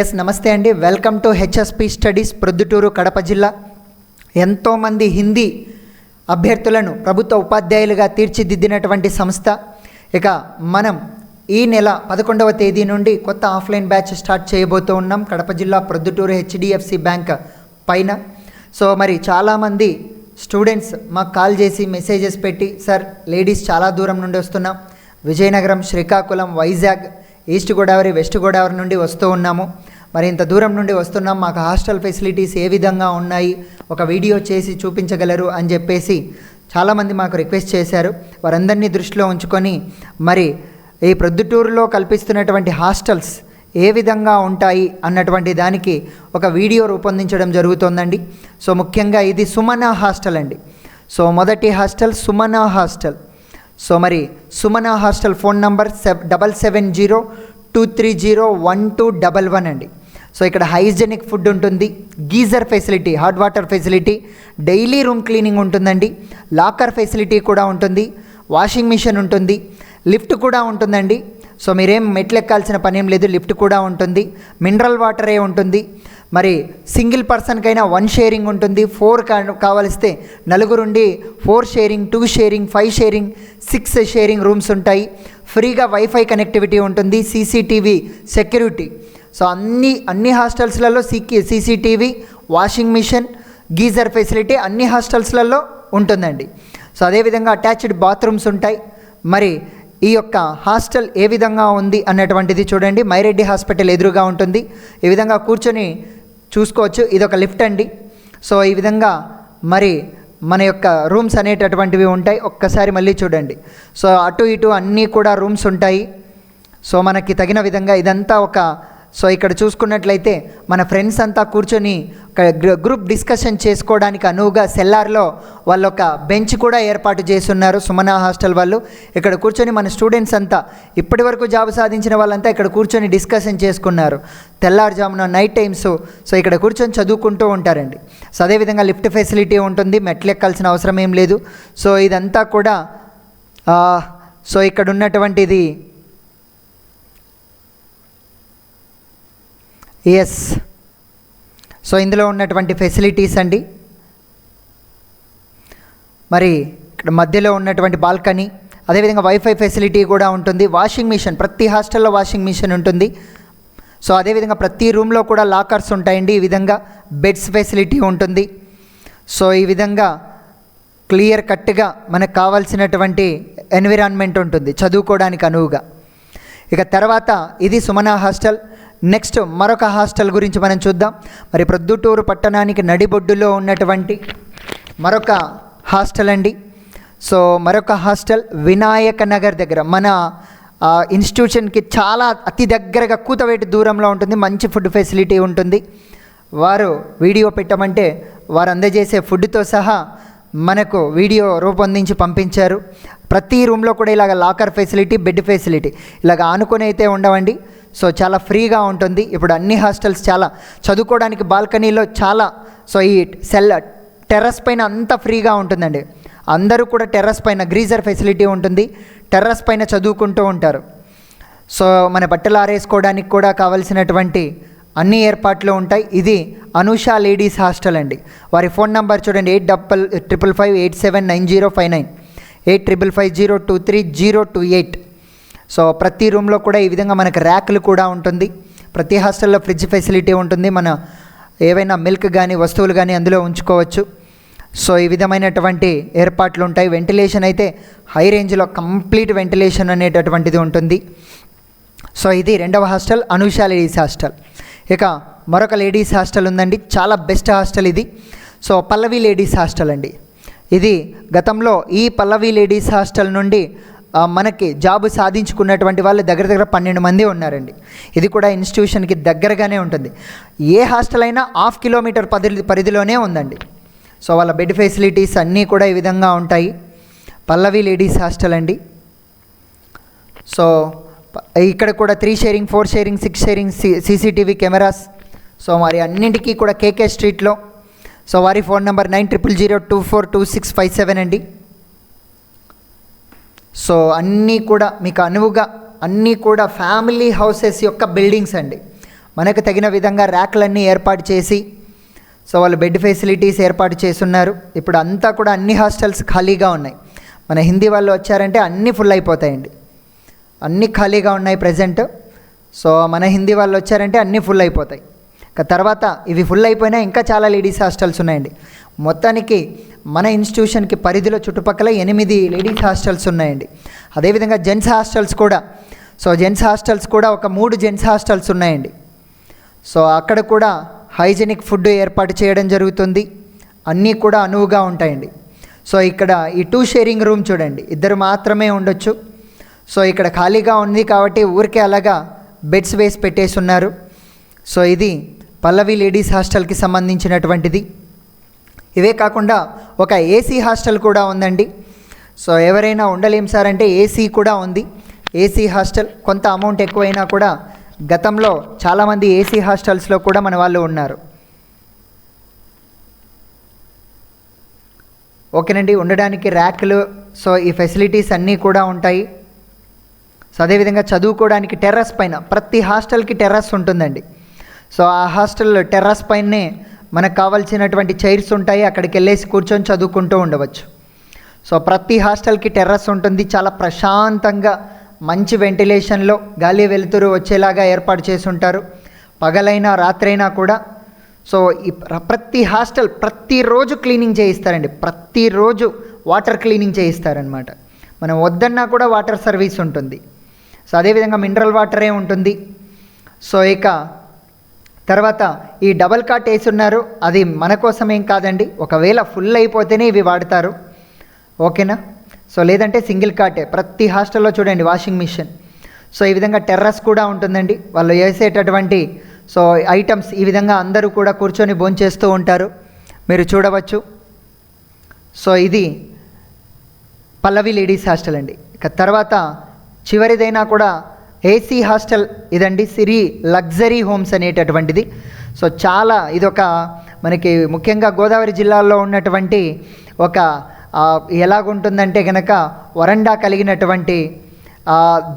Yes నమస్తే అండి. Welcome to HSP studies Proddatur Kadapa జిల్లా ఎంతోమంది హిందీ అభ్యర్థులను ప్రభుత్వ ఉపాధ్యాయులుగా తీర్చిదిద్దినటువంటి సంస్థ. ఇక మనం ఈ నెల పదకొండవ తేదీ నుండి కొత్త ఆఫ్లైన్ బ్యాచ్ స్టార్ట్ చేయబోతూ ఉన్నాం. కడప జిల్లా ప్రొద్దుటూరు హెచ్డిఎఫ్సి బ్యాంక్ పైన. సో మరి చాలామంది స్టూడెంట్స్ మాకు కాల్ చేసి మెసేజెస్ పెట్టి సార్ లేడీస్ చాలా దూరం నుండి వస్తున్నాం. విజయనగరం శ్రీకాకుళం వైజాగ్ ఈస్ట్ గోదావరి వెస్ట్ గోదావరి నుండి వస్తూ ఉన్నాము. మరి ఇంత దూరం నుండి వస్తున్నాం మాకు హాస్టల్ ఫెసిలిటీస్ ఏ విధంగా ఉన్నాయి ఒక వీడియో చేసి చూపించగలరు అని చెప్పేసి చాలామంది మాకు రిక్వెస్ట్ చేశారు. వారందరినీ దృష్టిలో ఉంచుకొని మరి ఈ ప్రొద్దుటూరులో కల్పిస్తున్నటువంటి హాస్టల్స్ ఏ విధంగా ఉంటాయి అన్నటువంటి దానికి ఒక వీడియో రూపొందించడం జరుగుతోందండి. సో ముఖ్యంగా ఇది సుమన హాస్టల్ అండి. సో మొదటి హాస్టల్ సుమన హాస్టల్. సో మరి Sumana hostel phone number seven double seven zero two three zero one two double one అండి. సో ఇక్కడ హైజెనిక్ ఫుడ్ ఉంటుంది geyser facility hot water facility daily room cleaning ఉంటుందండి locker facility కూడా ఉంటుంది washing machine ఉంటుంది lift కూడా ఉంటుందండి. So మీరేం మెట్లు ఎక్కాల్సిన పని ఏం లేదు లిఫ్ట్ కూడా ఉంటుంది మినరల్ వాటరే ఉంటుంది. మరి సింగిల్ పర్సన్కైనా వన్ షేరింగ్ ఉంటుంది ఫోర్ కా కావలిస్తే నలుగురుండి four sharing two sharing five sharing six sharing rooms ఉంటాయి. ఫ్రీగా వైఫై కనెక్టివిటీ ఉంటుంది సీసీటీవీ సెక్యూరిటీ సో అన్ని అన్ని హాస్టల్స్లలో సీకి CCTV washing machine geyser facility అన్ని హాస్టల్స్లలో ఉంటుందండి. సో అదేవిధంగా అటాచ్డ్ బాత్రూమ్స్ ఉంటాయి. మరి ఈ యొక్క హాస్టల్ ఏ విధంగా ఉంది అన్నటువంటిది చూడండి. మైరెడ్డి హాస్పిటల్ ఎదురుగా ఉంటుంది. ఈ విధంగా కూర్చొని చూసుకోవచ్చు. ఇది ఒక లిఫ్ట్ అండి. సో ఈ విధంగా మరి మన యొక్క రూమ్స్ అనేటటువంటివి ఉంటాయి. ఒక్కసారి మళ్ళీ చూడండి. సో అటు ఇటు అన్నీ కూడా రూమ్స్ ఉంటాయి. సో మనకి తగిన విధంగా ఇదంతా ఒక సో ఇక్కడ చూసుకున్నట్లయితే మన ఫ్రెండ్స్ అంతా కూర్చొని గ్రూప్ డిస్కషన్ చేసుకోవడానికి అనువుగా సెల్లార్లో వాళ్ళు ఒక బెంచ్ కూడా ఏర్పాటు చేస్తున్నారు సుమన హాస్టల్ వాళ్ళు. ఇక్కడ కూర్చొని మన స్టూడెంట్స్ అంతా ఇప్పటి వరకు జాబ్ సాధించిన వాళ్ళంతా ఇక్కడ కూర్చొని డిస్కషన్ చేసుకున్నారు. తెల్లారుజామున నైట్ టైమ్స్ సో ఇక్కడ కూర్చొని చదువుకుంటూ ఉంటారండి. సో అదేవిధంగా లిఫ్ట్ ఫెసిలిటీ ఉంటుంది మెట్లు ఎక్కాల్సిన అవసరం ఏం లేదు. సో ఇదంతా కూడా సో ఇక్కడ ఉన్నటువంటిది ఎస్ సో ఇందులో ఉన్నటువంటి ఫెసిలిటీస్ అండి. మరి ఇక్కడ మధ్యలో ఉన్నటువంటి బాల్కనీ అదేవిధంగా వైఫై ఫెసిలిటీ కూడా ఉంటుంది. వాషింగ్ మిషన్ ప్రతి హాస్టల్లో వాషింగ్ మిషన్ ఉంటుంది. సో అదేవిధంగా ప్రతి రూమ్లో కూడా లాకర్స్ ఉంటాయండి. ఈ విధంగా బెడ్స్ ఫెసిలిటీ ఉంటుంది. సో ఈ విధంగా క్లియర్ కట్గా మనకు కావాల్సినటువంటి ఎన్విరాన్మెంట్ ఉంటుంది. చదువుకోవడానికి అనువుగా. ఇక తర్వాత ఇది సుమన హాస్టల్ నెక్స్ట్ మరొక హాస్టల్ గురించి మనం చూద్దాం. మరి ప్రొద్దుటూరు పట్టణానికి నడిబొడ్డులో ఉన్నటువంటి మరొక హాస్టల్ అండి. సో మరొక హాస్టల్ వినాయక నగర్ దగ్గర. మన ఇన్స్టిట్యూషన్కి చాలా అతి దగ్గరగా కూతవేటి దూరంలో ఉంటుంది. మంచి ఫుడ్ ఫెసిలిటీ ఉంటుంది. వారు వీడియో పెట్టమంటే వారు అందజేసే ఫుడ్తో సహా మనకు వీడియో రూపొందించి పంపించారు. ప్రతి రూమ్లో కూడా ఇలాగ లాకర్ ఫెసిలిటీ బెడ్ ఫెసిలిటీ ఇలాగ ఆనుకొని అయితే ఉండవండి. సో చాలా ఫ్రీగా ఉంటుంది. ఇప్పుడు అన్ని హాస్టల్స్ చాలా చదువుకోవడానికి బాల్కనీలో చాలా సో ఈ సెల్ టెర్రస్ పైన అంతా ఫ్రీగా ఉంటుందండి. అందరూ కూడా టెర్రస్ పైన గ్రీజర్ ఫెసిలిటీ ఉంటుంది. టెర్రస్ పైన చదువుకుంటూ ఉంటారు. సో మన బట్టలు ఆరేసుకోవడానికి కూడా కావలసినటువంటి అన్ని ఏర్పాట్లు ఉంటాయి. ఇది అనూష లేడీస్ హాస్టల్ అండి. వారి ఫోన్ నంబర్ చూడండి eight double triple five eight seven nine zero five nine. Eight triple five zero two three zero two eight. So ప్రతి రూమ్లో కూడా ఈ విధంగా మనకు ర్యాకులు కూడా ఉంటుంది. ప్రతి హాస్టల్లో ఫ్రిడ్జ్ ఫెసిలిటీ ఉంటుంది. మన ఏవైనా మిల్క్ కానీ వస్తువులు కానీ అందులో ఉంచుకోవచ్చు. సో ఈ విధమైనటువంటి ఏర్పాట్లు ఉంటాయి. వెంటిలేషన్ అయితే హై రేంజ్లో కంప్లీట్ వెంటిలేషన్ అనేటటువంటిది ఉంటుంది. సో ఇది రెండవ హాస్టల్ అనుష లేడీస్ హాస్టల్. ఇక మరొక లేడీస్ హాస్టల్ ఉందండి. చాలా బెస్ట్ హాస్టల్ ఇది. సో పల్లవి లేడీస్ హాస్టల్ అండి. ఇది గతంలో ఈ పల్లవి లేడీస్ హాస్టల్ నుండి మనకి జాబ్ సాధించుకున్నటువంటి వాళ్ళు దగ్గర దగ్గర పన్నెండు మంది ఉన్నారండి. ఇది కూడా ఇన్స్టిట్యూషన్కి దగ్గరగానే ఉంటుంది. ఏ హాస్టల్ అయినా హాఫ్ కిలోమీటర్ పరిధి పరిధిలోనే ఉందండి. సో వాళ్ళ బెడ్ ఫెసిలిటీస్ అన్నీ కూడా ఈ విధంగా ఉంటాయి. పల్లవి లేడీస్ హాస్టల్ అండి. సో ఇక్కడ కూడా three sharing four sharing six sharing CCTV cameras so మరి అన్నింటికీ కూడా కేకే స్ట్రీట్లో సో వారి phone number nine triple zero two four two six five seven అండి. సో అన్నీ కూడా మీకు అనువుగా అన్నీ కూడా ఫ్యామిలీ హౌసెస్ యొక్క బిల్డింగ్స్ అండి. మనకు తగిన విధంగా ర్యాక్లన్నీ ఏర్పాటు చేసి సో వాళ్ళు బెడ్ ఫెసిలిటీస్ ఏర్పాటు చేస్తున్నారు. ఇప్పుడు అంతా కూడా అన్ని హాస్టల్స్ ఖాళీగా ఉన్నాయి. మన హిందీ వాళ్ళు వచ్చారంటే అన్నీ ఫుల్ అయిపోతాయండి. అన్నీ ఖాళీగా ఉన్నాయి ప్రజెంట్. సో మన హిందీ వాళ్ళు వచ్చారంటే అన్నీ ఫుల్ అయిపోతాయి. తర్వాత ఇవి ఫుల్ అయిపోయినా ఇంకా చాలా లేడీస్ హాస్టల్స్ ఉన్నాయండి. మొత్తానికి మన ఇన్స్టిట్యూషన్కి పరిధిలో చుట్టుపక్కల ఎనిమిది లేడీస్ హాస్టల్స్ ఉన్నాయండి. అదేవిధంగా జెంట్స్ హాస్టల్స్ కూడా. సో జెంట్స్ హాస్టల్స్ కూడా ఒక మూడు జెంట్స్ హాస్టల్స్ ఉన్నాయండి. సో అక్కడ కూడా హైజెనిక్ ఫుడ్ ఏర్పాటు చేయడం జరుగుతుంది. అన్నీ కూడా అనువుగా ఉంటాయండి. సో ఇక్కడ ఈ టూ షేరింగ్ రూమ్ చూడండి. ఇద్దరు మాత్రమే ఉండొచ్చు. సో ఇక్కడ ఖాళీగా ఉంది కాబట్టి ఊరికే అలాగా బెడ్స్ వేసి పెట్టేసి ఉన్నారు. సో ఇది పల్లవి లేడీస్ హాస్టల్కి సంబంధించినటువంటిది. ఇవే కాకుండా ఒక ఏసీ హాస్టల్ కూడా ఉందండి. సో ఎవరైనా ఉండలేం సార్ అంటే ఏసీ కూడా ఉంది. ఏసీ హాస్టల్ కొంత అమౌంట్ ఎక్కువైనా కూడా గతంలో చాలామంది ఏసీ హాస్టల్స్లో కూడా మన వాళ్ళు ఉన్నారు. ఓకేనండి ఉండడానికి ర్యాక్లు సో ఈ ఫెసిలిటీస్ అన్నీ కూడా ఉంటాయి. సో అదేవిధంగా చదువుకోవడానికి టెర్రస్ పైన ప్రతి హాస్టల్కి టెర్రస్ ఉంటుందండి. సో ఆ హాస్టల్ టెర్రస్ పైనే మనకు కావాల్సినటువంటి చైర్స్ ఉంటాయి. అక్కడికి వెళ్ళేసి కూర్చొని చదువుకుంటూ ఉండవచ్చు. సో ప్రతి హాస్టల్కి టెర్రస్ ఉంటుంది. చాలా ప్రశాంతంగా మంచి వెంటిలేషన్లో గాలి వెలుతురు వచ్చేలాగా ఏర్పాటు చేసి ఉంటారు. పగలైనా రాత్రైనా కూడా. సో ఈ ప్రతి హాస్టల్ ప్రతిరోజు క్లీనింగ్ చేయిస్తారండి. ప్రతిరోజు వాటర్ క్లీనింగ్ చేయిస్తారనమాట మనం వద్దన్నా కూడా వాటర్ సర్వీస్ ఉంటుంది. సో అదేవిధంగా మినరల్ వాటరే ఉంటుంది. సో ఇక తర్వాత ఈ డబల్ కాట్ వేసి ఉన్నారు. అది మన కోసం ఏం కాదండి. ఒకవేళ ఫుల్ అయిపోతేనే ఇవి వాడతారు. ఓకేనా? సో లేదంటే సింగిల్ కాటే. ప్రతి హాస్టల్లో చూడండి వాషింగ్ మిషన్. సో ఈ విధంగా టెర్రస్ కూడా ఉంటుందండి. వాళ్ళు వేసేటటువంటి సో ఐటమ్స్ ఈ విధంగా అందరూ కూడా కూర్చొని భోంచేస్తూ ఉంటారు. మీరు చూడవచ్చు. సో ఇది పల్లవి లేడీస్ హాస్టల్ అండి. ఇక తర్వాత చివరిదైనా కూడా ఏసీ హాస్టల్ ఇదండి సిరి లగ్జరీ హోమ్స్ అనేటటువంటిది. సో చాలా ఇదొక మనకి ముఖ్యంగా గోదావరి జిల్లాలో ఉన్నటువంటి ఒక ఎలాగుంటుందంటే కనుక వరండా కలిగినటువంటి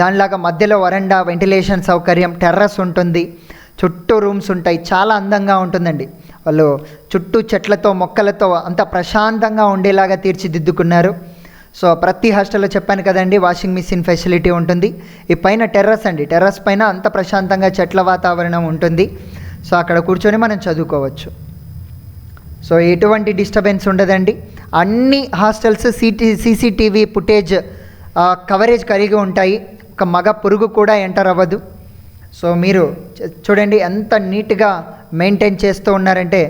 దానిలాగా మధ్యలో వరండా వెంటిలేషన్ సౌకర్యం టెర్రస్ ఉంటుంది చుట్టూ రూమ్స్ ఉంటాయి చాలా అందంగా ఉంటుందండి. వాళ్ళు చుట్టూ చెట్లతో మొక్కలతో అంత ప్రశాంతంగా ఉండేలాగా తీర్చిదిద్దుకున్నారు. సో ప్రతి హాస్టల్లో చెప్పాను కదండి వాషింగ్ మిషన్ ఫెసిలిటీ ఉంటుంది. ఈ పైన టెర్రస్ అండి. టెర్రస్ పైన అంత ప్రశాంతంగా చెట్ల వాతావరణం ఉంటుంది. సో అక్కడ కూర్చొని మనం చదువుకోవచ్చు. సో ఎటువంటి డిస్టర్బెన్స్ ఉండదండి. అన్ని hostels city CCTV footage coverage కలిగి ఉంటాయి. ఒక మగ పురుగు కూడా ఎంటర్ అవ్వదు. సో మీరు చూడండి ఎంత నీట్గా మెయింటైన్ చేస్తూ ఉన్నారంటే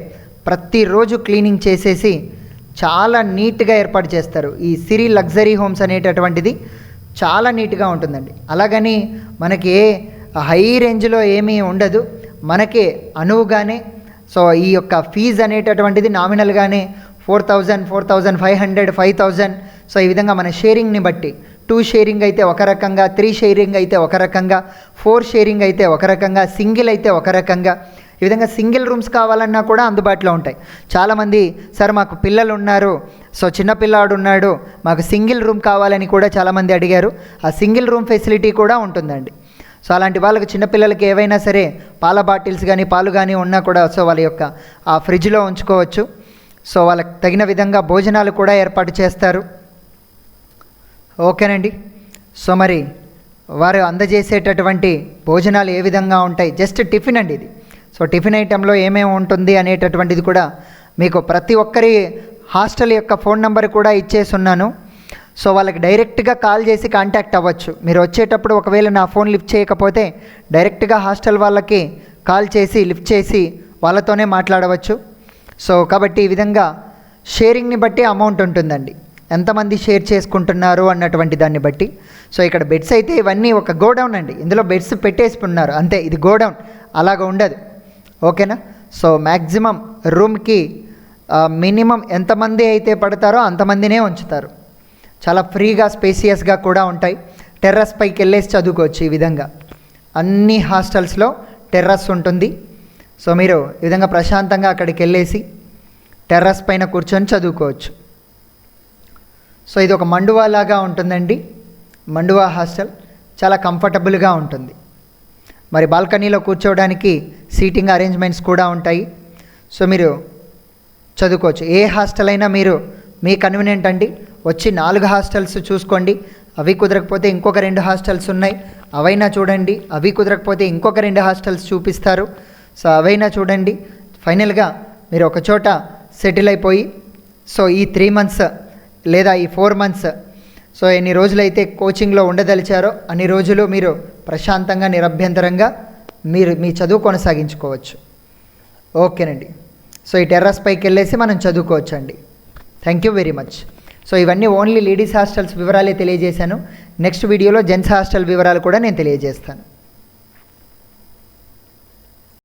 ప్రతిరోజు క్లీనింగ్ చేసేసి చాలా నీట్గా ఏర్పాటు చేస్తారు. ఈ సిరి లగ్జరీ హోమ్స్ అనేటటువంటిది చాలా నీట్గా ఉంటుందండి. అలాగని మనకి ఏ హై రేంజ్లో ఏమీ ఉండదు. మనకి అనువుగానే సో ఈ యొక్క ఫీజు అనేటటువంటిది నామినల్గానే four thousand four thousand five hundred five thousand. So ఈ విధంగా మన షేరింగ్ని బట్టి టూ షేరింగ్ అయితే ఒక రకంగా త్రీ షేరింగ్ అయితే ఒక రకంగా ఫోర్ షేరింగ్ అయితే ఒక రకంగా సింగిల్ అయితే ఒక రకంగా ఈ విధంగా సింగిల్ రూమ్స్ కావాలన్నా కూడా అందుబాటులో ఉంటాయి. చాలామంది సార్ మాకు పిల్లలు ఉన్నారు సో చిన్నపిల్లాడు ఉన్నాడు మాకు సింగిల్ రూమ్ కావాలని కూడా చాలామంది అడిగారు. ఆ సింగిల్ రూమ్ ఫెసిలిటీ కూడా ఉంటుందండి. సో అలాంటి వాళ్ళకి చిన్నపిల్లలకి ఏవైనా సరే పాల బాటిల్స్ కానీ పాలు కానీ ఉన్నా కూడా సో వాళ్ళ యొక్క ఆ ఫ్రిడ్జ్లో ఉంచుకోవచ్చు. సో వాళ్ళకి తగిన విధంగా భోజనాలు కూడా ఏర్పాటు చేస్తారు. ఓకేనండి. సో మరి వారు అందజేసేటటువంటి భోజనాలు ఏ విధంగా ఉంటాయి? జస్ట్ టిఫిన్ అండి ఇది. సో టిఫిన్ ఐటెంలో ఏమేమి ఉంటుంది అనేటటువంటిది కూడా మీకు ప్రతి ఒక్కరి హాస్టల్ యొక్క ఫోన్ నెంబర్ కూడా ఇచ్చేసి ఉన్నాను సో వాళ్ళకి డైరెక్ట్గా కాల్ చేసి కాంటాక్ట్ అవ్వచ్చు. మీరు వచ్చేటప్పుడు ఒకవేళ నా ఫోన్ లిఫ్ట్ చేయకపోతే డైరెక్ట్గా హాస్టల్ వాళ్ళకి కాల్ చేసి లిఫ్ట్ చేసి వాళ్ళతోనే మాట్లాడవచ్చు. సో కాబట్టి ఈ విధంగా షేరింగ్ని బట్టి అమౌంట్ ఉంటుందండి. ఎంతమంది షేర్ చేసుకుంటున్నారు అన్నటువంటి దాన్ని బట్టి. సో ఇక్కడ బెడ్స్ అయితే ఇవన్నీ ఒక గోడౌన్ అండి. ఇందులో బెడ్స్ పెట్టేసుకున్నారు. అంతే ఇది గోడౌన్. అలాగ ఉండదు. ఓకేనా? సో మ్యాక్సిమం రూమ్కి మినిమం ఎంతమంది అయితే పడతారో అంతమందినే ఉంచుతారు. చాలా ఫ్రీగా స్పేసియస్గా కూడా ఉంటాయి. టెర్రస్ పైకి వెళ్ళేసి చదువుకోవచ్చు ఈ విధంగా. అన్ని హాస్టల్స్లో టెర్రస్ ఉంటుంది. సో మీరు ఈ విధంగా ప్రశాంతంగా అక్కడికి వెళ్ళేసి టెర్రస్ పైన కూర్చొని చదువుకోవచ్చు. సో ఇది ఒక మండువా లాగా ఉంటుందండి. మండువా హాస్టల్. చాలా కంఫర్టబుల్గా ఉంటుంది. మరి బాల్కనీలో కూర్చోవడానికి సీటింగ్ అరేంజ్మెంట్స్ కూడా ఉంటాయి. సో మీరు చదువుకోవచ్చు. ఏ హాస్టల్ అయినా మీరు మీ కన్వీనియంట్ అండి. వచ్చి నాలుగు హాస్టల్స్ చూసుకోండి. అవి కుదరకపోతే ఇంకొక రెండు హాస్టల్స్ ఉన్నాయి. అవైనా చూడండి. అవి కుదరకపోతే ఇంకొక రెండు హాస్టల్స్ చూపిస్తారు. సో అవైనా చూడండి. ఫైనల్గా మీరు ఒక చోట సెటిల్ అయిపోయి సో ఈ త్రీ మంత్స్ లేదా ఈ ఫోర్ మంత్స్ సో ఎన్ని రోజులైతే కోచింగ్లో ఉండదలిచారో అన్ని రోజులు మీరు ప్రశాంతంగా నిరభ్యంతరంగా మీరు మీ చదువు కొనసాగించుకోవచ్చు. ఓకేనండి. సో ఈ టెర్రస్ పైకి వెళ్ళేసి మనం చదువుకోవచ్చు అండి thank you very much so ఇవన్నీ ఓన్లీ లేడీస్ హాస్టల్స్ వివరాలే తెలియజేశాను. నెక్స్ట్ వీడియోలో జెంట్స్ హాస్టల్ వివరాలు కూడా నేను తెలియజేస్తాను.